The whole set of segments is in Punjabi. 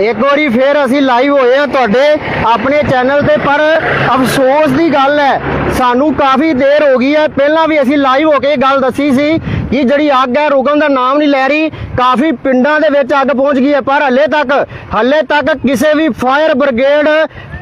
ਇੱਕ ਵਾਰੀ ਫੇਰ ਅਸੀਂ ਲਾਈਵ ਹੋਏ ਆ ਤੁਹਾਡੇ ਆਪਣੇ ਚੈਨਲ ਤੇ, ਪਰ ਅਫਸੋਸ ਦੀ ਗੱਲ ਹੈ, ਸਾਨੂੰ ਕਾਫੀ ਦੇਰ ਹੋ ਗਈ ਹੈ। ਪਹਿਲਾਂ ਵੀ ਅਸੀਂ ਲਾਈਵ ਹੋ ਕੇ ਇਹ ਗੱਲ ਦੱਸੀ ਸੀ ਕਿ ਜਿਹੜੀ ਅੱਗ ਹੈ, ਰੁਕਣ ਦਾ ਨਾਮ ਨਹੀਂ ਲੈ ਰਹੀ। ਕਾਫੀ ਪਿੰਡਾਂ ਦੇ ਵਿੱਚ ਅੱਗ ਪਹੁੰਚ ਗਈ ਹੈ, ਪਰ ਹੱਲੇ ਤੱਕ ਹੱਲੇ ਤੱਕ ਕਿਸੇ ਵੀ ਫਾਇਰ ਬ੍ਰਿਗੇਡ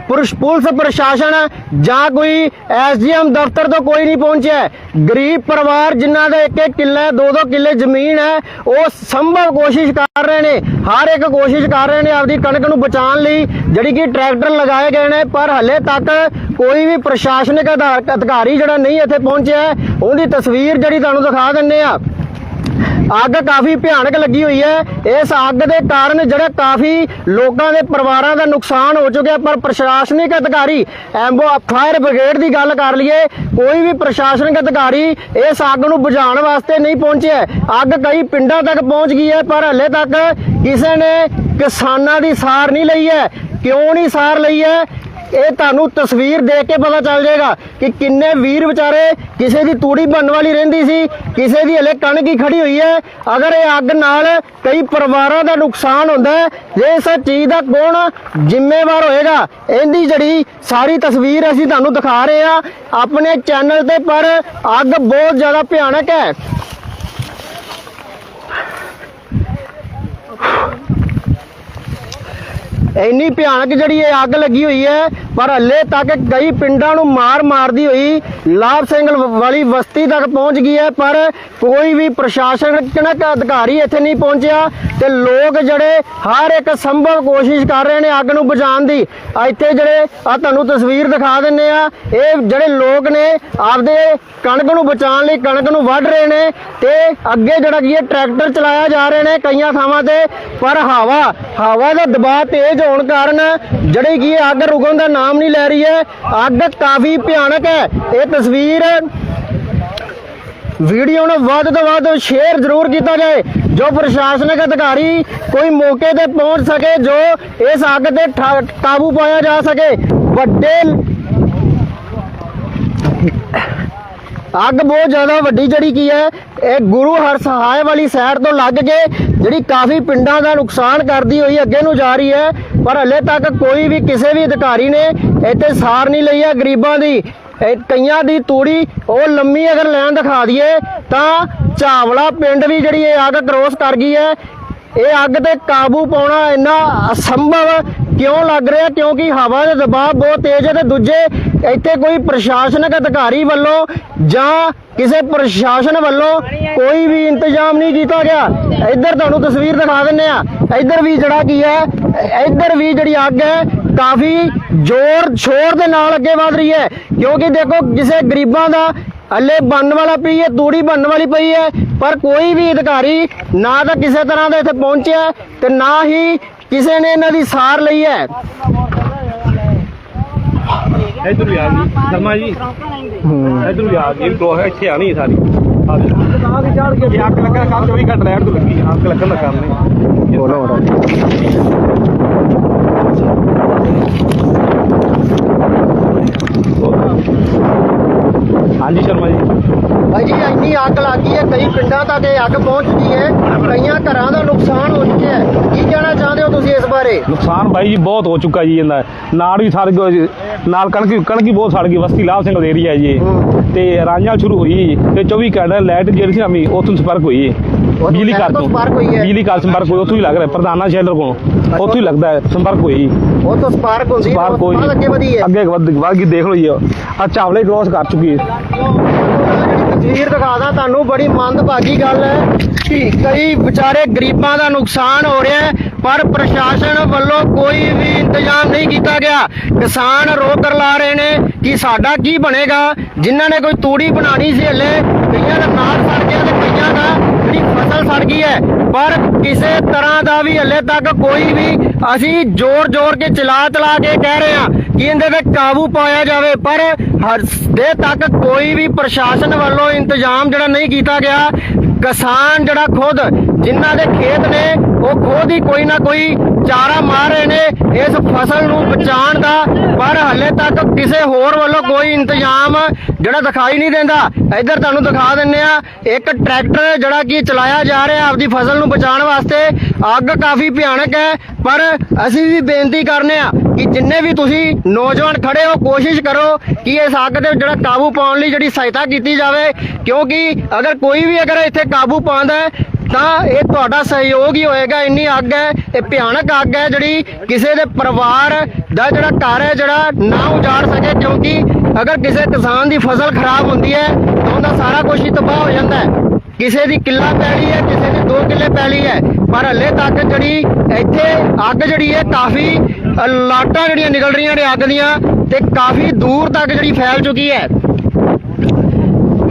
ਪੁਲਿਸ ਪ੍ਰਸ਼ਾਸਨ ਜਾਂ ਕੋਈ ਐਸਡੀਐਮ ਦਫ਼ਤਰ ਤੋਂ ਕੋਈ ਨਹੀਂ ਪਹੁੰਚਿਆ ਗਰੀਬ ਪਰਿਵਾਰ ਜਿਨ੍ਹਾਂ ਦੇ ਇੱਕ ਇੱਕ ਕਿੱਲਾ ਦੋ ਦੋ ਕਿੱਲੇ ਜ਼ਮੀਨ ਹੈ ਉਹ ਸੰਭਵ ਕੋਸ਼ਿਸ਼ ਕਰ ਰਹੇ ਨੇ। ਹਰ ਇੱਕ ਕੋਸ਼ਿਸ਼ ਕਰ ਰਹੇ ਨੇ ਆਪਦੀ ਕਣਕ ਨੂੰ ਬਚਾਉਣ ਲਈ ਜਿਹੜੀ ਕਿ ਟਰੈਕਟਰ ਲਗਾਏ ਗਏ ਨੇ ਪਰ ਹੱਲੇ ਤੱਕ ਕੋਈ ਵੀ ਪ੍ਰਸ਼ਾਸਨਿਕ ਅਧਿਕਾਰੀ ਜਿਹੜਾ ਨਹੀਂ ਇੱਥੇ ਪਹੁੰਚਿਆ ਹੈ, ਉਹਦੀ ਤਸਵੀਰ ਜਿਹੜੀ ਤੁਹਾਨੂੰ ਦਿਖਾ ਦਿੰਨੇ ਆ ਅੱਗ ਕਾਫੀ ਭਿਆਨਕ ਲੱਗੀ ਹੋਈ ਹੈ। ਇਸ ਅੱਗ ਦੇ ਕਾਰਨ ਜਿਹੜਾ ਕਾਫੀ ਲੋਕਾਂ ਦੇ ਪਰਿਵਾਰਾਂ ਦਾ ਨੁਕਸਾਨ ਹੋ ਚੁੱਕਿਆ, ਪਰ ਪ੍ਰਸ਼ਾਸਨਿਕ ਅਧਿਕਾਰੀ ਐਂਬੋ ਫਾਇਰ ਬ੍ਰਿਗੇਡ ਦੀ ਗੱਲ ਕਰ ਲਈਏ, ਕੋਈ ਵੀ ਪ੍ਰਸ਼ਾਸਨਿਕ ਅਧਿਕਾਰੀ ਇਸ ਅੱਗ ਨੂੰ ਬੁਝਾਉਣ ਵਾਸਤੇ ਨਹੀਂ ਪਹੁੰਚਿਆ ਅੱਗ ਕਈ ਪਿੰਡਾਂ ਤੱਕ ਪਹੁੰਚ ਗਈ ਹੈ, ਪਰ ਹਲੇ ਤੱਕ ਕਿਸੇ ਨੇ ਕਿਸਾਨਾਂ ਦੀ ਸਾਰ ਨਹੀਂ ਲਈ ਹੈ। ਕਿਉਂ ਨਹੀਂ ਸਾਰ ਲਈ ਹੈ? ਇਹ ਤੁਹਾਨੂੰ ਤਸਵੀਰ ਦੇਖ ਕੇ ਪਤਾ ਚੱਲ ਜਾਏਗਾ ਕਿ ਕਿੰਨੇ ਵੀਰ ਵਿਚਾਰੇ ਕਿਸੇ ਦੀ ਤੂੜੀ ਬਣਨ ਵਾਲੀ ਰਹਿੰਦੀ ਸੀ, ਕਿਸੇ ਦੀ ਹਲੇ ਕਣਕ ਹੀ ਖੜੀ ਹੋਈ ਹੈ। ਅਗਰ ਇਹ ਅੱਗ ਨਾਲ ਕਈ ਪਰਿਵਾਰਾਂ ਦਾ ਨੁਕਸਾਨ ਹੁੰਦਾ ਹੈ, ਜੇ ਇਸ ਚੀਜ਼ ਦਾ ਕੌਣ ਜ਼ਿੰਮੇਵਾਰ ਹੋਏਗਾ? ਇਹਦੀ ਜਿਹੜੀ ਸਾਰੀ ਤਸਵੀਰ ਅਸੀਂ ਤੁਹਾਨੂੰ ਦਿਖਾ ਰਹੇ ਹਾਂ, ਆਪਣੇ ਚੈਨਲ ਤੇ ਪਰ ਅੱਗ ਬਹੁਤ ਜ਼ਿਆਦਾ ਭਿਆਨਕ ਹੈ। ਇੰਨੀ ਭਿਆਨਕ ਜਿਹੜੀ ਇਹ ਅੱਗ ਲੱਗੀ ਹੋਈ ਹੈ, ਪਰ ਹੱਲੇ ਤੱਕ ਕਈ ਪਿੰਡਾਂ ਨੂੰ ਮਾਰ ਮਾਰਦੀ ਹੋਈ ਲਾਭ ਸਿੰਘ ਵਾਲੀ ਬਸਤੀ ਤੱਕ ਪਹੁੰਚ ਗਈ ਹੈ, ਪਰ ਕੋਈ ਵੀ ਪ੍ਰਸ਼ਾਸਨਿਕ ਅਧਿਕਾਰੀ ਇੱਥੇ ਨਹੀਂ ਪਹੁੰਚਿਆ ਤੇ ਲੋਕ ਜਿਹੜੇ ਹਰ ਇੱਕ ਸੰਭਵ ਕੋਸ਼ਿਸ਼ ਕਰ ਰਹੇ ਨੇ ਅੱਗ ਨੂੰ ਬੁਝਾਉਣ ਦੀ। ਇੱਥੇ ਜਿਹੜੇ, ਆ ਤੁਹਾਨੂੰ ਤਸਵੀਰ ਦਿਖਾ ਦਿੰਨੇ ਆ, ਇਹ ਜਿਹੜੇ ਲੋਕ ਨੇ ਆਪਦੇ ਕਣਕ ਨੂੰ ਬਚਾਉਣ ਲਈ ਕਣਕ ਨੂੰ ਵੱਢ ਰਹੇ ਨੇ ਤੇ ਅੱਗੇ ਜਿਹੜਾ ਕੀ ਹੈ, ਟਰੈਕਟਰ ਚਲਾਇਆ ਜਾ ਰਹੇ ਨੇ ਕਈਆਂ ਥਾਵਾਂ ਤੇ, ਪਰ ਹਵਾ ਹਵਾ ਦਾ ਦਬਾਅ ਤੇਜ਼ ਹੋਣ ਕਾਰਨ ਜਿਹੜੀ ਕਿ ਅੱਗ ਰੁਕਣ ਦਾ ਨਾਮ ਨਹੀਂ ਲੈ ਰਹੀ ਹੈ। ਅੱਗ ਕਾਫੀ ਭਿਆਨਕ ਹੈ। ਇਹ ਤਸਵੀਰ ਵੀਡੀਓ ਨੂੰ ਵੱਧ ਤੋਂ ਵੱਧ ਸ਼ੇਅਰ ਜ਼ਰੂਰ ਕੀਤਾ ਜਾਏ, ਜੋ ਪ੍ਰਸ਼ਾਸਨਿਕ ਅਧਿਕਾਰੀ ਕੋਈ ਮੌਕੇ ਤੇ ਪਹੁੰਚ ਸਕੇ, ਜੋ ਇਸ ਅੱਗ ਤੇ ਕਾਬੂ ਪਾਇਆ ਜਾ ਸਕੇ। ਵੱਡੇ ਅੱਗ ਬਹੁਤ ਜ਼ਿਆਦਾ ਵੱਡੀ ਜਿਹੜੀ ਕੀ ਹੈ, ਇਹ ਗੁਰੂ ਹਰਸਹਾਏ ਵਾਲੀ ਸਾਈਡ ਤੋਂ ਲੱਗ ਕੇ ਜਿਹੜੀ ਕਾਫੀ ਪਿੰਡਾਂ ਦਾ ਨੁਕਸਾਨ ਕਰਦੀ ਹੋਈ ਅੱਗੇ ਨੂੰ ਜਾ ਰਹੀ ਹੈ। ਪਰ ਹਲੇ ਤੱਕ ਕੋਈ ਵੀ ਕਿਸੇ ਵੀ ਅਧਿਕਾਰੀ ਨੇ ਇੱਥੇ ਸਾਰ ਨਹੀਂ ਲਈ ਹੈ ਗਰੀਬਾਂ ਦੀ। ਕਈਆਂ ਦੀ ਤੂੜੀ ਉਹ ਲੰਮੀ ਅਗਰ ਲੈਣ ਦਿਖਾ ਦਈਏ ਤਾਂ ਚਾਵਲਾ ਪਿੰਡ ਵੀ ਜਿਹੜੀ ਇਹ ਅੱਗ ਕ੍ਰੋਸ ਕਰ ਗਈ ਹੈ। ਇਹ ਅੱਗ ਤੇ ਕਾਬੂ ਪਾਉਣਾ ਇੰਨਾ ਅਸੰਭਵ ਕਿਉਂ ਲੱਗ ਰਿਹਾ? ਕਿਉਂਕਿ ਹਵਾ ਦਾ ਦਬਾਅ ਬਹੁਤ ਤੇਜ਼ ਹੈ ਤੇ ਦੂਜੇ ਇੱਥੇ ਕੋਈ ਪ੍ਰਸ਼ਾਸਨਿਕ ਅਧਿਕਾਰੀ ਵੱਲੋਂ ਜਾਂ ਕਿਸੇ ਪ੍ਰਸ਼ਾਸਨ ਵੱਲੋਂ ਕੋਈ ਵੀ ਇੰਤਜ਼ਾਮ ਨਹੀਂ ਕੀਤਾ ਗਿਆ। ਇੱਧਰ ਤੁਹਾਨੂੰ ਤਸਵੀਰ ਦਿਖਾ ਦਿੰਨੇ ਆ ਇੱਧਰ ਵੀ ਜਿਹੜਾ ਕੀ ਹੈ ਇੱਧਰ ਵੀ ਜਿਹੜੀ ਅੱਗ ਹੈ ਕਾਫੀ ਜ਼ੋਰ ਸ਼ੋਰ ਦੇ ਨਾਲ ਅੱਗੇ ਵਧ ਰਹੀ ਹੈ। ਕਿਉਂਕਿ ਦੇਖੋ ਕਿਸੇ ਗਰੀਬਾਂ ਦਾ ਹੱਲੇ ਬਣਨ ਵਾਲਾ ਪਈ ਹੈ ਤੂੜੀ ਬਣਨ ਵਾਲੀ ਪਈ ਹੈ ਪਰ ਕੋਈ ਵੀ ਅਧਿਕਾਰੀ ਨਾ ਤਾਂ ਕਿਸੇ ਤਰ੍ਹਾਂ ਦਾ ਇੱਥੇ ਪਹੁੰਚਿਆ ਤੇ ਨਾ ਹੀ ਕਿਸੇ ਨੇ ਇਹਨਾਂ ਦੀ ਸਾਰ ਲਈ ਹੈ। ਇਧਰ ਵੀ ਆ ਗਈ। ਸ਼ਰਮਾ ਜੀ ਇਧਰ ਵੀ ਆ ਗਈ। ਕਲੋ ਹੈ ਇੱਥੇ ਆਣੀ ਸਾਰੀ। ਆ ਦੇ ਇਹ ਅੱਗ ਲੱਗਾ ਕੰਮ 24 ਘੰਟੇ ਰਹਿਣ ਤੋਂ ਲੱਗੀ। ਅੱਗ ਲੱਗਣ ਦਾ ਕੰਮ ਨਹੀਂ। ਬੋਲੋ ਬੋਲੋ ਹਾਂਜੀ ਸ਼ਰਮਾ ਜੀ। ਭਾਈ ਜੀ ਇੰਨੀ ਅੱਗ ਲੱਗ ਗਈ ਹੈ ਕਈ ਪਿੰਡਾਂ ਤੱਕ ਇਹ ਅੱਗ ਪਹੁੰਚ ਚੁੱਕੀ ਹੈ ਕਈਆਂ ਘਰਾਂ ਦਾ ਨੁਕਸਾਨ ਹੋ ਚੁੱਕਿਆ ਹੈ। ਕੀ ਕਹਿਣਾ ਚਾਹੁੰਦੇ ਹੋ ਤੁਸੀਂ ਇਸ ਬਾਰੇ? ਨੁਕਸਾਨ ਬਾਈ ਜੀ ਬਹੁਤ ਹੋ ਚੁੱਕਾ ਜੀ ਇਹਦਾ। ਨਾੜ ਵੀ ਸੜ ਗਏ ਨਾਲ ਕਣਕ ਕਣਕ ਵੀ ਬਹੁਤ ਸੜ ਗਈ ਵਸਤੀ ਲਾਭ ਸਿੰਘ ਦੇ ਏਰੀਆ ਜੀ। ਤੇ ਰਾਂਝਾ ਸ਼ੁਰੂ ਹੋਈ ਤੇ 24 ਘੰਟੇ ਲਾਈਟ ਜਿਹੜੀ ਸੀ ਅਮੀ ਉੱਥੋਂ ਸੰਪਰਕ ਹੋਈ ਬਿਜਲੀ ਘਰ ਤੋਂ। ਤੋਂ ਸੰਪਰਕ ਹੋਈ ਹੈ? ਬਿਜਲੀ ਘਰ ਸੰਪਰਕ ਹੋਈ ਉੱਥੋਂ ਹੀ ਲੱਗ ਰਿਹਾ ਪ੍ਰਧਾਨਾ ਸ਼ੈਲਰ ਕੋਲੋਂ। ਉੱਥੋਂ ਹੀ ਲੱਗਦਾ ਹੈ ਸੰਪਰਕ ਹੋਈ। ਉਹ ਤਾਂ ਸਪਾਰਕ ਹੁੰਦੀ ਹੈ ਸਪਾਰਕ ਹੋਈ ਅੱਗੇ ਵਧੀ ਹੈ। ਅੱਗੇ ਵੱਧ ਵੱਧ ਗਈ ਦੇਖ ਲਓ ਜੀ। ਆ ਚਾਵਲੇ ਕ੍ਰੋਸ ਕਰ ਚੁੱਕੀ ਹੈ। ਤਸਵੀਰ ਦਿਖਾਦਾ ਤੁਹਾਨੂੰ ਬੜੀ ਮੰਦਭਾਗੀ ਗੱਲ ਹੈ ਕਿ ਕਈ ਵਿਚਾਰੇ ਗਰੀਬਾਂ ਦਾ ਨੁਕਸਾਨ ਹੋ ਰਿਹਾ ਹੈ ਪਰ ਪ੍ਰਸ਼ਾਸਨ ਵੱਲੋਂ ਕੋਈ ਵੀ ਇੰਤਜ਼ਾਮ ਨਹੀਂ ਕੀਤਾ ਗਿਆ। ਕਿਸਾਨ ਰੋਕ ਕਰ ਲਾ ਰਹੇ ਨੇ ਕਿ ਸਾਡਾ ਕੀ ਬਣੇਗਾ? ਜਿਨ੍ਹਾਂ ਨੇ ਕੋਈ ਤੂੜੀ ਬਣਾਣੀ ਸੀ ਹਲੇ ਕਈਆਂ ਦਾ ਨਾੜ ਸੜ ਗਿਆ ਤੇ ਕਈਆਂ ਦਾ ਜਿਹੜੀ ਫਸਲ ਸੜ ਗਈ ਹੈ। ਪਰ ਕਿਸੇ ਤਰ੍ਹਾਂ ਦਾ ਵੀ ਹਲੇ ਤੱਕ ਕੋਈ ਵੀ ਅਸੀਂ ਜ਼ੋਰ ਜ਼ੋਰ ਕੇ ਚਲਾ ਚਲਾ ਕੇ ਕਹਿ ਰਹੇ ਹਾਂ ਕਿ ਇਹਦੇ ਤੇ ਕਾਬੂ ਪਾਇਆ ਜਾਵੇ। ਪਰ ਹਰ ਤੱਕ ਕੋਈ ਵੀ ਪ੍ਰਸ਼ਾਸਨ ਵੱਲੋਂ ਇੰਤਜ਼ਾਮ ਜਿਹੜਾ ਨਹੀਂ ਕੀਤਾ ਗਿਆ। ਕਿਸਾਨ ਜਿਹੜਾ ਖੁਦ ਜਿਨ੍ਹਾਂ ਦੇ ਖੇਤ ਨੇ ਉਹ ਖੋਦ ਹੀ ਕੋਈ ਨਾ ਕੋਈ ਚਾਰਾ ਮਾਰ ਰਹੇ ਨੇ ਇਸ ਫਸਲ ਨੂੰ ਬਚਾਉਣ ਦਾ, ਪਰ ਹਲੇ ਤੱਕ ਕਿਸੇ ਹੋਰ ਵੱਲੋਂ ਕੋਈ ਇੰਤਜ਼ਾਮ ਜਿਹੜਾ ਦਿਖਾਈ ਨਹੀਂ ਦਿੰਦਾ। ਇੱਧਰ ਤੁਹਾਨੂੰ ਦਿਖਾ ਦਿੰਨੇ ਆ ਇੱਕ ਟਰੈਕਟਰ ਜਿਹੜਾ ਕਿ ਚਲਾਇਆ ਜਾ ਰਿਹਾ ਆਪਦੀ ਫਸਲ ਨੂੰ ਬਚਾਉਣ ਵਾਸਤੇ। ਅੱਗ ਕਾਫੀ ਭਿਆਨਕ ਹੈ, ਪਰ ਅਸੀਂ ਵੀ ਬੇਨਤੀ ਕਰਨੇ ਆ ਕਿ ਜਿੰਨੇ ਵੀ ਤੁਸੀਂ ਨੌਜਵਾਨ ਖੜੇ ਹੋ, ਕੋਸ਼ਿਸ਼ ਕਰੋ ਕਿ ਇਸ ਅੱਗ ਦੇ ਜਿਹੜਾ ਕਾਬੂ ਪਾਉਣ ਲਈ ਜਿਹੜੀ ਸਹਾਇਤਾ ਕੀਤੀ ਜਾਵੇ। ਕਿਉਂਕਿ ਅਗਰ ਕੋਈ ਵੀ ਅਗਰ ਇੱਥੇ ਕਾਬੂ ਪਾਉਂਦਾ ਹੈ, ਤਾਂ ਇਹ ਤੁਹਾਡਾ ਸਹਿਯੋਗ ਹੀ ਹੋਏਗਾ। ਇੰਨੀ ਅੱਗ ਹੈ, ਇਹ ਭਿਆਨਕ ਅੱਗ ਹੈ ਜਿਹੜੀ ਕਿਸੇ ਦੇ ਪਰਿਵਾਰ ਦਾ ਜਿਹੜਾ ਘਰ ਹੈ, ਜਿਹੜਾ ਨਾ ਉਜਾੜ ਸਕੇ। ਕਿਉਂਕਿ ਅਗਰ ਕਿਸੇ ਕਿਸਾਨ ਦੀ ਫਸਲ ਖਰਾਬ ਹੁੰਦੀ ਹੈ, ਤਾਂ ਉਹਦਾ ਸਾਰਾ ਕੁਝ ਹੀ ਤਬਾਹ ਹੋ ਜਾਂਦਾ ਹੈ। ਕਿਸੇ ਦੀ ਕਿੱਲਾ ਪੈਲੀ ਹੈ, ਕਿਸੇ ਦੀ 2 ਕਿੱਲੇ ਪੈਲੀ ਹੈ। ਪਰ ਹਲੇ ਤੱਕ ਜਿਹੜੀ ਇੱਥੇ ਅੱਗ ਜਿਹੜੀ ਹੈ, ਕਾਫੀ ਲਾਟਾਂ ਜਿਹੜੀਆਂ ਨਿਕਲ ਰਹੀਆਂ ਨੇ ਅੱਗ ਦੀਆਂ ਤੇ ਕਾਫੀ ਦੂਰ ਤੱਕ ਜਿਹੜੀ ਫੈਲ ਚੁੱਕੀ ਹੈ।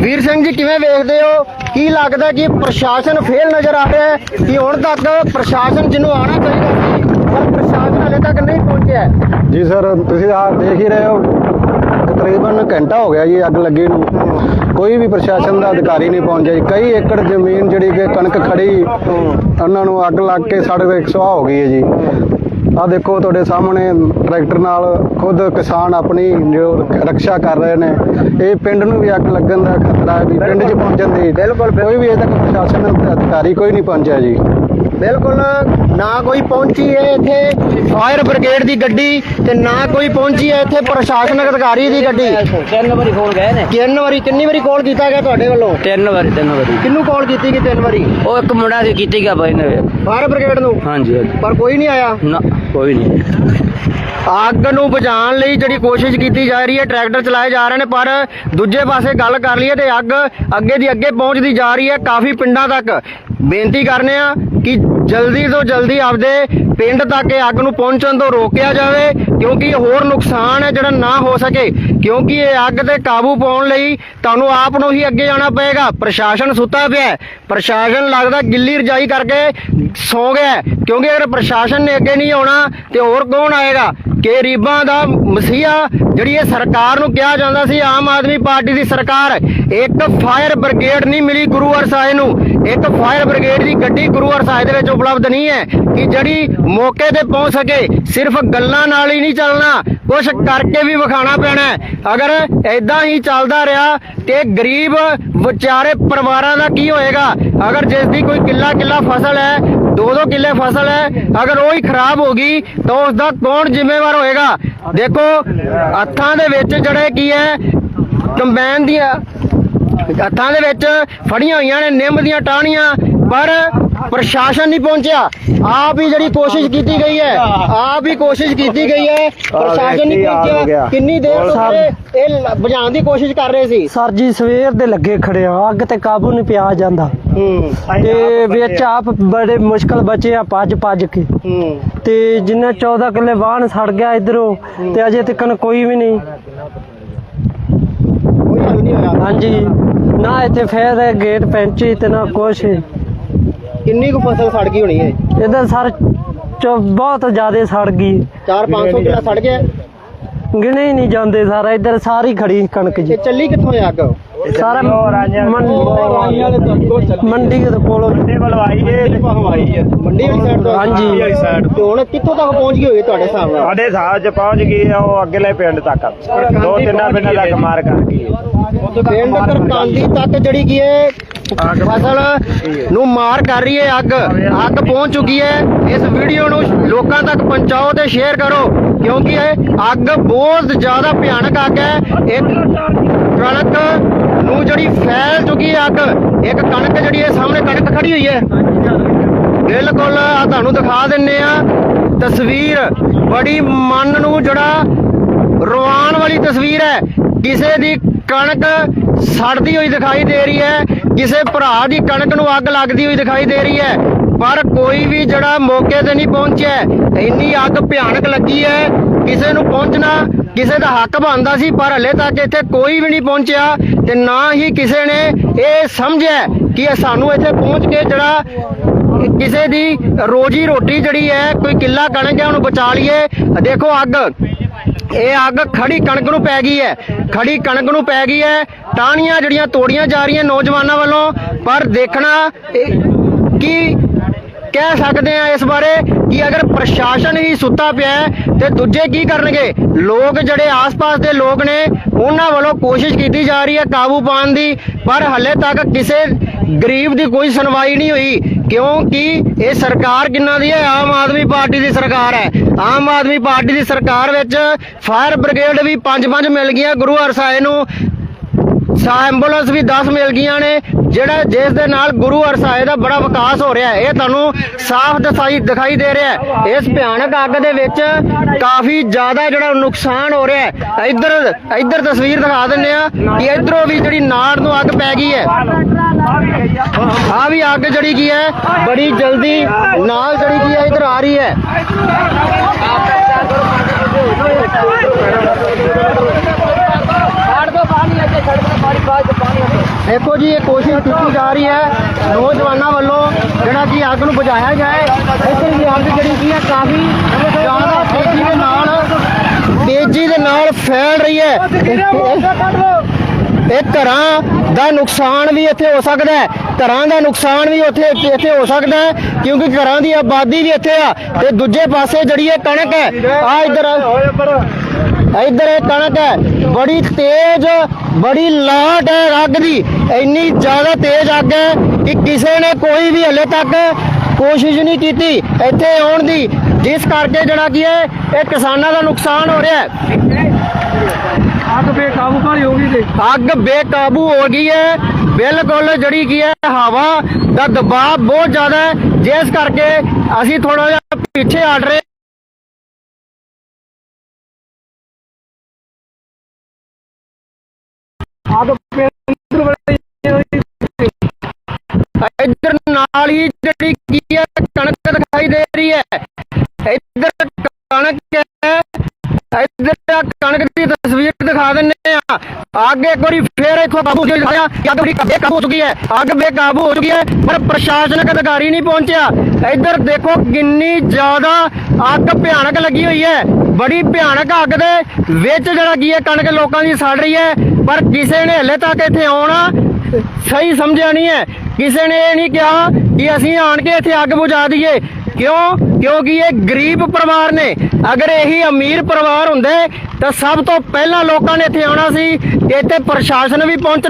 ਵੀਰ ਸਿੰਘ ਜੀ ਕਿਵੇਂ ਵੇਖਦੇ ਹੋ? ਕੀ ਲੱਗਦਾ ਕਿ ਪ੍ਰਸ਼ਾਸਨ ਫੇਲ ਨਜ਼ਰ ਆ ਰਿਹਾ ਹੈ ਕਿ ਹੁਣ ਤੱਕ ਪ੍ਰਸ਼ਾਸਨ ਜਿਹਨੂੰ ਆਉਣਾ ਚਾਹੀਦਾ ਸੀ ਪਰ ਪ੍ਰਸ਼ਾਸਨ ਹਲੇ ਤੱਕ ਨਹੀਂ ਪਹੁੰਚਿਆ। ਜੀ ਸਰ ਤੁਸੀਂ ਆ ਦੇਖ ਹੀ ਰਹੇ ਹੋ। ਤਕਰੀਬਨ ਘੰਟਾ ਹੋ ਗਿਆ ਜੀ ਅੱਗ ਲੱਗੀ ਨੂੰ। ਕੋਈ ਵੀ ਪ੍ਰਸ਼ਾਸਨ ਦਾ ਅਧਿਕਾਰੀ ਨਹੀਂ ਪਹੁੰਚਿਆ ਜੀ। ਕਈ ਏਕੜ ਜ਼ਮੀਨ ਜਿਹੜੀ ਕਿ ਕਣਕ ਖੜੀ ਉਹਨਾਂ ਨੂੰ ਅੱਗ ਲੱਗ ਕੇ ਸਾਡੇ ਕੋਲ ਸੁਆਹ ਹੋ ਗਈ ਹੈ ਜੀ। ਆ ਦੇਖੋ ਤੁਹਾਡੇ ਸਾਹਮਣੇ ਟਰੈਕਟਰ ਨਾਲ ਖੁਦ ਕਿਸਾਨ ਆਪਣੀ ਜੋ ਰੱਖਿਆ ਕਰ ਰਹੇ ਨੇ ਇਹ ਪਿੰਡ ਨੂੰ ਵੀ ਅੱਗ ਲੱਗਣ ਦਾ ਖਤਰਾ ਹੈ ਵੀ ਪਿੰਡ 'ਚ ਪਹੁੰਚਣ ਦੀ ਬਿਲਕੁਲ। ਕੋਈ ਵੀ ਅਜੇ ਤੱਕ ਪ੍ਰਸ਼ਾਸਨ ਅਧਿਕਾਰੀ ਕੋਈ ਨਹੀਂ ਪਹੁੰਚਿਆ ਜੀ ਬਿਲਕੁਲ ਨਾ ਕੋਈ ਪਹੁੰਚੀ ਹੈ ਇੱਥੇ ਫਾਇਰ ਬ੍ਰਿਗੇਡ ਦੀ ਗੱਡੀ ਤੇ ਨਾ ਕੋਈ ਪਹੁੰਚੀ ਹੈ ਇੱਥੇ ਪ੍ਰਸ਼ਾਸਨਿਕ ਅਧਿਕਾਰੀ ਦੀ ਗੱਡੀ। ਤਿੰਨ ਵਾਰੀ ਫੋਨ ਗਏ ਨੇ। ਤਿੰਨ ਵਾਰੀ ਕਿੰਨੀ ਵਾਰੀ ਕਾਲ ਕੀਤਾ ਗਿਆ ਤੁਹਾਡੇ ਵੱਲੋਂ? ਤਿੰਨ ਵਾਰੀ ਤਿੰਨ ਵਾਰੀ। ਕਿੰਨੂੰ ਕਾਲ ਕੀਤੀ ਗਈ ਤਿੰਨ ਵਾਰੀ? ਉਹ ਇੱਕ ਮੁੰਡਾ ਸੀ ਕੀਤੀ ਗਿਆ ਬਾਈ ਨੇ। ਫਾਇਰ ਬ੍ਰਿਗੇਡ ਨੂੰ? ਹਾਂਜੀ ਹਾਂਜੀ। ਪਰ ਕੋਈ ਨਹੀਂ ਆਇਆ? ਨਾ ਕੋਈ ਨਹੀਂ ਅੱਗ ਨੂੰ ਬੁਝਾਉਣ ਲਈ ਜਿਹੜੀ ਕੋਸ਼ਿਸ਼ ਕੀਤੀ ਜਾ ਰਹੀ ਹੈ ਟਰੈਕਟਰ ਚਲਾਏ ਜਾ ਰਹੇ ਨੇ ਪਰ ਦੂਜੇ ਪਾਸੇ ਗੱਲ ਕਰ ਲਈਏ ਤੇ ਅੱਗ ਅੱਗੇ ਦੀ ਅੱਗੇ ਪਹੁੰਚਦੀ ਜਾ ਰਹੀ ਹੈ ਕਾਫੀ ਪਿੰਡਾਂ ਤੱਕ। ਬੇਨਤੀ ਕਰਨੇ ਆ ਕਿ ਜਲਦੀ ਤੋਂ ਜਲਦੀ ਆਪਦੇ ਪਿੰਡ ਤੱਕ ਇਹ ਅੱਗ ਨੂੰ ਪਹੁੰਚਣ ਤੋਂ ਰੋਕਿਆ ਜਾਵੇ, ਕਿਉਂਕਿ ਹੋਰ ਨੁਕਸਾਨ ਹੈ ਜਿਹੜਾ ਨਾ ਹੋ ਸਕੇ। ਕਿਉਂਕਿ ਇਹ ਅੱਗ ਤੇ ਕਾਬੂ ਪਾਉਣ ਲਈ ਤੁਹਾਨੂੰ ਆਪ ਨੂੰ ਹੀ ਅੱਗੇ ਜਾਣਾ ਪਏਗਾ। ਪ੍ਰਸ਼ਾਸਨ ਸੁੱਤਾ ਪਿਆ ਪ੍ਰਸ਼ਾਸਨ ਲੱਗਦਾ ਗਿੱਲੀ ਰਜਾਈ ਕਰਕੇ ਸੌ ਗਿਆ ਕਿਉਂਕਿ ਅਗਰ ਪ੍ਰਸ਼ਾਸਨ ਨੇ ਅੱਗੇ ਨਹੀਂ ਆਉਣਾ, ਤੇ ਹੋਰ ਕੌਣ ਆਏਗਾ? ਗਰੀਬਾਂ ਦਾ ਮਸੀਹਾ, ਜਿਹੜੀ ਇਹ ਸਰਕਾਰ ਨੂੰ ਕਿਹਾ ਜਾਂਦਾ ਸੀ, ਆਮ ਆਦਮੀ ਪਾਰਟੀ ਦੀ ਸਰਕਾਰ, ਇੱਕ ਫਾਇਰ ਬ੍ਰਿਗੇਡ ਨਹੀਂ ਮਿਲੀ ਗੁਰੂ ਸਾਹਿਬ ਨੂੰ। ਇੱਕ ਫਾਇਰ ਬ੍ਰਿਗੇਡ ਦੀ ਗੱਡੀ ਗੁਰੂ ਸਾਹਿਬ ਦੇ ਵਿੱਚ ਉਪਲਬਧ ਨਹੀਂ ਹੈ ਕਿ ਜਿਹੜੀ ਮੌਕੇ ਤੇ ਪਹੁੰਚ ਸਕੇ, ਸਿਰਫ ਗੱਲਾਂ ਨਾਲ ਹੀ ਨਹੀਂ ਚੱਲਣਾ ਕੁਝ ਕਰਕੇ ਵੀ ਵਿਖਾਣਾ ਪੈਣਾ ਅਗਰ ਐਦਾਂ ਹੀ ਚੱਲਦਾ ਰਿਹਾ ਤੇ ਗਰੀਬ ਵਿਚਾਰੇ ਪਰਿਵਾਰਾਂ ਦਾ ਕੀ ਹੋਏਗਾ? ਅਗਰ ਜਿਸ ਦੀ ਕੋਈ ਕਿੱਲਾ ਕਿੱਲਾ ਫਸਲ ਹੈ, ਦੋ ਦੋ ਕਿੱਲੇ ਫਸਲ ਹੈ, ਅਗਰ ਉਹ ਹੀ ਖਰਾਬ ਹੋ ਗਈ, ਤਾਂ ਉਸ ਦਾ ਕੌਣ ਜ਼ਿੰਮੇਵਾਰ ਹੋਏਗਾ? ਦੇਖੋ, ਹੱਥਾਂ ਦੇ ਵਿੱਚ ਜਿਹੜੇ ਕੀ ਹੈ, ਕੰਬਾਈਨ ਦੀਆਂ ਹੱਥਾਂ ਦੇ ਵਿੱਚ ਫੜੀਆਂ ਹੋਈਆਂ ਨੇ ਨਿੰਮ ਦੀਆਂ ਟਾਹਣੀਆਂ ਪਰ ਪ੍ਰਸ਼ਾਸਨ ਨਹੀਂ ਪਹੁੰਚਿਆ। ਆਪ ਹੀ ਜਿਹੜੀ ਕੋਸ਼ਿਸ਼ ਕੀਤੀ ਗਈ ਹੈ ਆਪ ਹੀ ਕੋਸ਼ਿਸ਼ ਕੀਤੀ ਗਈ ਹੈ ਪ੍ਰਸ਼ਾਸਨ ਨਹੀਂ ਪਹੁੰਚਿਆ। ਕਿੰਨੀ ਦੇਰ ਤੋਂ ਇਹ ਬੁਝਾਉਣ ਦੀ ਕੋਸ਼ਿਸ਼ ਕਰ ਰਹੇ ਸੀ। ਸਰ ਜੀ ਸਵੇਰ ਦੇ ਲੱਗੇ ਖੜੇ ਆ ਅੱਗ ਤੇ ਕਾਬੂ ਨਹੀਂ ਪਿਆ ਜਾਂਦਾ। ਹੂੰ ਤੇ ਵਿੱਚ ਆਪ ਬੜੇ ਮੁਸ਼ਕਲ ਬਚੇ ਆ ਭੱਜ ਭੱਜ ਕੇ। ਹੂੰ। ਤੇ ਜਿੰਨੇ 14 ਕਿੱਲੇ ਵਾਹਨ ਸੜ ਗਿਆ ਇਧਰੋਂ ਤੇ ਅਜੇ ਤੱਕ ਕੋਈ ਵੀ ਨਹੀਂ। ਕੋਈ ਹੱਲ ਨਹੀਂ ਹੋਇਆ। ਹਾਂਜੀ। ਨਾ ਇੱਥੇ ਫੇਰ ਗੇਟ ਪੈਂਚੀ ਤੇ ਨਾ ਕੁਛ। ਕਿੰਨੀ ਕੁ ਫਸਲ ਸੜ ਗਈ ਹੋਣੀ ਹੈ ਇਹਦਾ ਸਰ ਚ ਬਹੁਤ ਜ਼ਿਆਦਾ ਸੜ ਗਈ। 4-500 ਕਿੱਲਾ ਸੜ ਗਿਆ? ਗਿਣੇ ਹੀ ਨਹੀਂ ਜਾਂਦੇ ਸਾਰਾ ਇੱਧਰ ਸਾਰੀ ਖੜੀ ਕਣਕ ਜੀ। ਚੱਲੀ ਕਿੱਥੋਂ ਹੈ ਅੱਗ? ਸਾਰਾ ਮੰਡੀ ਦੇ ਕੋਲ ਮੰਡੀ ਵਾਲੀ ਸਾਈਡ ਤੋਂ ਹਾਂਜੀ। ਮੰਡੀ ਵਾਲੀ ਸਾਈਡ ਤੇ। ਹੁਣ ਕਿੱਥੋਂ ਤੱਕ ਪਹੁੰਚ ਗਈ ਹੋਈ ਤੁਹਾਡੇ ਹਿਸਾਬ ਨਾਲ? ਸਾਡੇ ਸਾਹ ਚ ਪਹੁੰਚ ਗਈ ਆ ਉਹ ਅੱਗਲੇ ਪਿੰਡ ਤੱਕ। ਦੋ ਤਿੰਨਾਂ ਪਿੰਡਾਂ ਤੱਕ ਮਾਰ ਕਰ ਗਈ ਪਿੰਡ ਕਰਤਾਂਦੀ ਤੱਕ ਜਿਹੜੀ ਕੀ ਹੈ ਫਸਲ ਨੂੰ ਮਾਰ ਕਰ ਰਹੀ ਹੈ ਅੱਗ। ਅੱਗ ਪਹੁੰਚ ਚੁੱਕੀ ਹੈ। ਇਸ ਵੀਡੀਓ ਨੂੰ ਲੋਕਾਂ ਤੱਕ ਪਹੁੰਚਾਓ ਤੇ ਸ਼ੇਅਰ ਕਰੋ। ਕਿਉਂਕਿ ਇਹ ਅੱਗ ਬਹੁਤ ਜ਼ਿਆਦਾ ਭਿਆਨਕ ਅੱਗ ਹੈ। ਇੱਕ ਕਣਕ ਨੂੰ ਜਿਹੜੀ ਫੈਲ ਚੁੱਕੀ ਅੱਗ, ਇੱਕ ਕਣਕ ਜਿਹੜੀ ਹੈ ਸਾਹਮਣੇ ਕਣਕ ਖੜੀ ਹੋਈ ਹੈ। ਬਿਲਕੁਲ ਆ ਤੁਹਾਨੂੰ ਦਿਖਾ ਦਿੰਨੇ ਆ। ਤਸਵੀਰ ਬੜੀ ਮਨ ਨੂੰ ਜਿਹੜਾ ਰਵਾਨ ਵਾਲੀ ਤਸਵੀਰ ਹੈ। ਕਿਸੇ ਦੀ ਕਣਕ ਸੜਦੀ ਹੋਈ ਦਿਖਾਈ ਦੇ ਰਹੀ ਹੈ। ਕਿਸੇ ਭਰਾ ਦੀ ਕਣਕ ਨੂੰ ਅੱਗ ਲੱਗਦੀ ਹੋਈ ਦਿਖਾਈ ਦੇ ਰਹੀ ਹੈ। ਪਰ ਕੋਈ ਵੀ ਜਿਹੜਾ ਮੌਕੇ ਤੇ ਨਹੀਂ ਪਹੁੰਚਿਆ ਇੰਨੀ ਅੱਗ ਭਿਆਨਕ ਲੱਗੀ ਹੈ। ਕਿਸੇ ਨੂੰ ਪਹੁੰਚਣਾ ਕਿਸੇ ਦਾ ਹੱਕ ਬਣਦਾ ਸੀ, ਪਰ ਹਲੇ ਤੱਕ ਇੱਥੇ ਕੋਈ ਵੀ ਨਹੀਂ ਪਹੁੰਚਿਆ ਤੇ ਨਾ ਹੀ ਕਿਸੇ ਨੇ ਇਹ ਸਮਝਿਆ ਕਿ ਇਹ ਸਾਨੂੰ ਇੱਥੇ ਪਹੁੰਚ ਕੇ ਜਿਹੜਾ ਕਿਸੇ ਦੀ ਰੋਜੀ ਰੋਟੀ ਜਿਹੜੀ ਹੈ, ਕੋਈ ਕਿੱਲਾ ਕਣਕ ਹੈ, ਉਹਨੂੰ ਬਚਾ ਲਈਏ। ਦੇਖੋ ਅੱਗ, ਇਹ ਅੱਗ ਖੜੀ ਕਣਕ ਨੂੰ ਪੈ ਗਈ ਹੈ, ਖੜੀ ਕਣਕ ਨੂੰ ਪੈ ਗਈ ਹੈ, ਟਾਹਣੀਆਂ ਜਿਹੜੀਆਂ ਤੋੜੀਆਂ ਜਾ ਰਹੀਆਂ ਨੌਜਵਾਨਾਂ ਵੱਲੋਂ, ਪਰ ਦੇਖਣਾ ਕਿ ਕਹਿ ਸਕਦੇ ਆ ਇਸ ਬਾਰੇ ਕਿ ਅਗਰ ਪ੍ਰਸ਼ਾਸਨ ਹੀ ਸੁੱਤਾ ਪਿਆ ਤੇ ਦੂਜੇ ਕੀ ਕਰਨਗੇ? ਲੋਕ ਜਿਹੜੇ ਆਸ-ਪਾਸ ਦੇ ਲੋਕ ਨੇ, ਉਹਨਾਂ ਵੱਲੋਂ ਕੋਸ਼ਿਸ਼ ਕੀਤੀ ਜਾ ਰਹੀ ਹੈ ਕਾਬੂ ਪਾਉਣ ਦੀ, ਪਰ ਹਲੇ ਤੱਕ ਕਿਸੇ ਗਰੀਬ ਦੀ ਕੋਈ ਸੁਣਵਾਈ ਨਹੀਂ ਹੋਈ, ਕਿਉਂਕਿ ਇਹ ਸਰਕਾਰ ਕਿੰਨਾ ਦੀ ਹੈ? ਆਮ ਆਦਮੀ ਪਾਰਟੀ ਦੀ ਸਰਕਾਰ ਹੈ। ਆਮ ਆਦਮੀ ਪਾਰਟੀ ਦੀ ਸਰਕਾਰ ਵਿੱਚ ਫਾਇਰ ਬ੍ਰਿਗੇਡ ਵੀ ਪੰਜ ਪੰਜ ਮਿਲ ਗਈਆਂ, ਗੁਰੂ ਹਰਸਾਏ ਨੂੰ। ਸਾ ਐਂਬੂਲੈਂਸ ਵੀ 10 ਮਿਲ ਗਈਆਂ ਨੇ ਜਿਹੜਾ ਜਿਸ ਦੇ ਨਾਲ ਗੁਰੂ ਹਰਸਾਏ ਦਾ ਬੜਾ ਵਿਕਾਸ ਹੋ ਰਿਹਾ ਹੈ, ਇਹ ਤੁਹਾਨੂੰ ਸਾਫ਼ ਦਿਖਾਈ ਦਿਖਾਈ ਦੇ ਰਿਹਾ ਹੈ। ਇਸ ਭਿਆਨਕ ਅੱਗ ਦੇ ਵਿੱਚ ਕਾਫੀ ਜ਼ਿਆਦਾ ਜਿਹੜਾ ਨੁਕਸਾਨ ਹੋ ਰਿਹਾ ਹੈ। ਇੱਧਰ ਇੱਧਰ ਤਸਵੀਰ ਦਿਖਾ ਦਿੰਨੇ ਆ ਕਿ ਇੱਧਰੋਂ ਵੀ ਜਿਹੜੀ ਨਾੜ ਨੂੰ ਅੱਗ ਪੈ ਗਈ ਹੈ। ਆ ਵੀ ਅੱਗ ਜਿਹੜੀ ਕੀ ਹੈ, ਬੜੀ ਜਲਦੀ ਨਾਲ ਜਿਹੜੀ ਕੀ ਹੈ, ਇੱਧਰ ਆ ਰਹੀ ਹੈ। ਦੇਖੋ ਜੀ, ਇਹ ਕੋਸ਼ਿਸ਼ ਕੀਤੀ ਜਾ ਰਹੀ ਹੈ ਨੌਜਵਾਨਾਂ ਵੱਲੋਂ ਜਿਹੜਾ ਕਿ ਅੱਗ ਨੂੰ ਬੁਝਾਇਆ ਜਾਏ। ਇੱਧਰ ਵੀ ਅੱਗ ਜਿਹੜੀ ਕੀ ਹੈ ਕਾਫੀ ਜ਼ਿਆਦਾ ਤੇਜ਼ੀ ਦੇ ਨਾਲ, ਤੇਜ਼ੀ ਦੇ ਨਾਲ ਫੈਲ ਰਹੀ ਹੈ। ਇਹ ਘਰਾਂ ਦਾ ਨੁਕਸਾਨ ਵੀ ਇੱਥੇ ਹੋ ਸਕਦਾ ਹੈ। ਘਰਾਂ ਦਾ ਨੁਕਸਾਨ ਵੀ ਉੱਥੇ ਇੱਥੇ ਹੋ ਸਕਦਾ ਹੈ, ਕਿਉਂਕਿ ਘਰਾਂ ਦੀ ਆਬਾਦੀ ਵੀ ਇੱਥੇ ਆ। ਤੇ ਦੂਜੇ ਪਾਸੇ ਜਿਹੜੀ ਇਹ ਕਣਕ ਹੈ, ਆ ਇੱਧਰ ਇੱਧਰ ਇਹ ਕਣਕ ਹੈ ਬੜੀ ਤੇਜ਼ ਬੜੀ ਲਾਟ ਹੈ ਅੱਗ ਦੀ। ਇੰਨੀ ਜ਼ਿਆਦਾ ਤੇਜ਼ ਅੱਗ ਹੈ ਕਿ ਕਿਸੇ ਨੇ ਕੋਈ ਵੀ ਹਲੇ ਤੱਕ ਕੋਸ਼ਿਸ਼ ਨਹੀਂ ਕੀਤੀ ਇੱਥੇ ਆਉਣ ਦੀ। ਜਿਸ ਕਰਕੇ ਜਿਹੜਾ ਕੀ ਹੈ ਇਹ ਕਿਸਾਨਾਂ ਦਾ ਨੁਕਸਾਨ ਹੋ ਰਿਹਾ ਹੈ। ਅੱਗ ਬੇਕਾਬੂ ਭਾਰੀ ਹੋ ਗਈ ਤੇ। ਅੱਗ ਬੇਕਾਬੂ ਹੋ ਗਈ ਹੈ। ਬਿਲਕੁਲ ਜਿਹੜੀ ਕੀ ਹੈ ਹਵਾ ਦਾ ਦਬਾਅ ਬਹੁਤ ਜ਼ਿਆਦਾ ਹੈ। ਜਿਸ ਕਰਕੇ ਅਸੀਂ ਥੋੜਾ ਜਿਹਾ ਪਿੱਛੇ ਹਟ ਰਹੇ ਇੱਧਰ ਨਾਲ ਹੀ ਜਿਹੜੀ ਕੀ ਹੈ, ਕਣਕ ਦਿਖਾਈ ਦੇ ਰਹੀ ਹੈ। ਇੱਧਰ ਕਣਕ ਹੈ, ਇੱਧਰ ਕਣਕ ਦੀ ਤਸਵੀਰ ਦਿਖਾ ਦਿੰਨੇ ਆ ਅੱਗੇ ਇੱਕ ਵਾਰੀ ਫੇਰ ਇੱਥੋਂ ਕਾਬੂ ਹੋ ਗਿਆ ਕਿ ਅੱਗ ਬੜੀ ਬੇਕਾਬੂ ਹੋ ਚੁੱਕੀ ਹੈ। ਅੱਗ ਬੇਕਾਬੂ ਹੋ ਚੁੱਕੀ ਹੈ, ਪਰ ਪ੍ਰਸ਼ਾਸਨਿਕ ਅਧਿਕਾਰੀ ਨਹੀਂ ਪਹੁੰਚਿਆ। ਇੱਧਰ ਦੇਖੋ ਕਿੰਨੀ ਜ਼ਿਆਦਾ ਅੱਗ ਭਿਆਨਕ ਲੱਗੀ ਹੋਈ ਹੈ। ਬੜੀ ਭਿਆਨਕ ਅੱਗ ਦੇ ਵਿੱਚ ਜਿਹੜਾ ਕੀ ਹੈ, ਕਣਕ ਲੋਕਾਂ ਦੀ ਸੜ ਰਹੀ ਹੈ। ਪਰ ਕਿਸੇ ਨੇ ਹਲੇ ਤੱਕ ਇੱਥੇ ਆਉਣਾ ਸਹੀ ਸਮਝਿਆ ਨਹੀਂ ਹੈ। ਕਿਸੇ ਨੇ ਇਹ ਨਹੀਂ ਕਿਹਾ ਕਿ ਅਸੀਂ ਆਣ ਕੇ ਇੱਥੇ ਅੱਗ ਬੁਝਾ ਦਈਏ। ਕਿਉਂ? ਕਿਉਂਕਿ ਇਹ ਗਰੀਬ ਪਰਿਵਾਰ ਨੇ। ਅਗਰ ਇਹੀ ਅਮੀਰ ਪਰਿਵਾਰ ਹੁੰਦੇ ਤਾਂ ਸਭ ਤੋਂ ਪਹਿਲਾਂ ਲੋਕਾਂ ਨੇ ਇੱਥੇ ਆਉਣਾ ਸੀ। ਇੱਥੇ ਪ੍ਰਸ਼ਾਸਨ ਵੀ ਪਹੁੰਚ